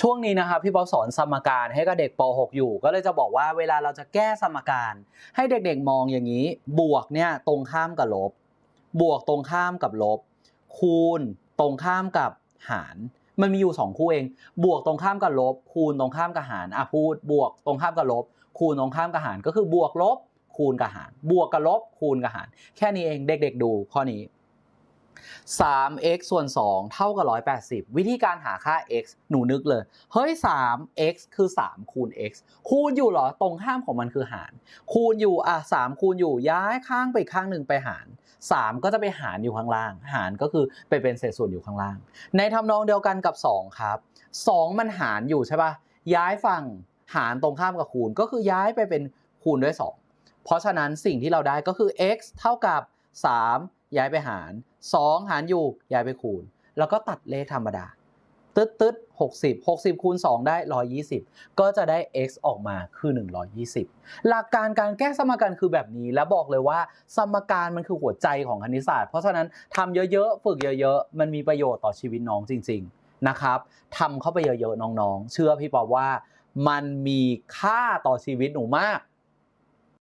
ช่วงนี้นะครับพี่ป๊อปสอนสมการให้กับเด็กป .6 อยู่ ก็เลยจะบอกว่าเวลาเราจะแก้สมการ ให้เด็กๆมองอย่างนี้ บวกเนี่ยตรงข้ามกับลบ บวกตรงข้ามกับลบ คูณตรงข้ามกับหาร มันมีอยู่สองคู่เอง บวกตรงข้ามกับลบ คูณตรงข้ามกับหารอะพูด บวกตรงข้ามกับลบ คูณตรงข้ามกับหารก็คือบวกลบ คูณกับหาร บวกกับลบ คูณกับหาร แค่นี้เองเด็ก ๆ ดูข้อนี้ 3x ส่วน 2 เท่ากับ 180 วิธีการหาค่า x หนูนึกเลย เฮ้ย 3x คือ 3 คูณ x คูณอยู่เหรอ ตรงข้ามของมันคือหาร คูณอยู่อะ3คูณอยู่ย้ายข้างไปข้างหนึ่งไปหาร 3 ก็จะไปหารอยู่ข้างล่าง หารก็คือไปเป็นเศษส่วนอยู่ข้างล่าง ในทำนองเดียวกันกับ 2 ครับ 2 มันหารอยู่ใช่ปะย้ายฝั่งหารตรงข้ามกับคูณก็คือย้ายไปเป็นคูณด้วย 2 เพราะฉะนั้นสิ่งที่เราได้ก็คือ x เท่ากับ 3 ย้ายไปหาร 2 หารอยู่ย้ายไปคูณ แล้วก็ตัดเลขธรรมดา ตึ๊ดตึ๊ด60 60คูณ 2 ได้ 120 ก็จะได้ x ออกมาคือ 120 หลักการการแก้สมการคือแบบนี้ และบอกเลยว่า สมการมันคือหัวใจของคณิตศาสตร์ เพราะฉะนั้นทำเยอะๆ ฝึกเยอะๆ มันมีประโยชน์ต่อชีวิตน้องจริง ๆ นะครับทำเข้าไปเยอะๆ น้องๆ เชื่อพี่ปอบว่า มันมีค่าต่อชีวิตหนูมาก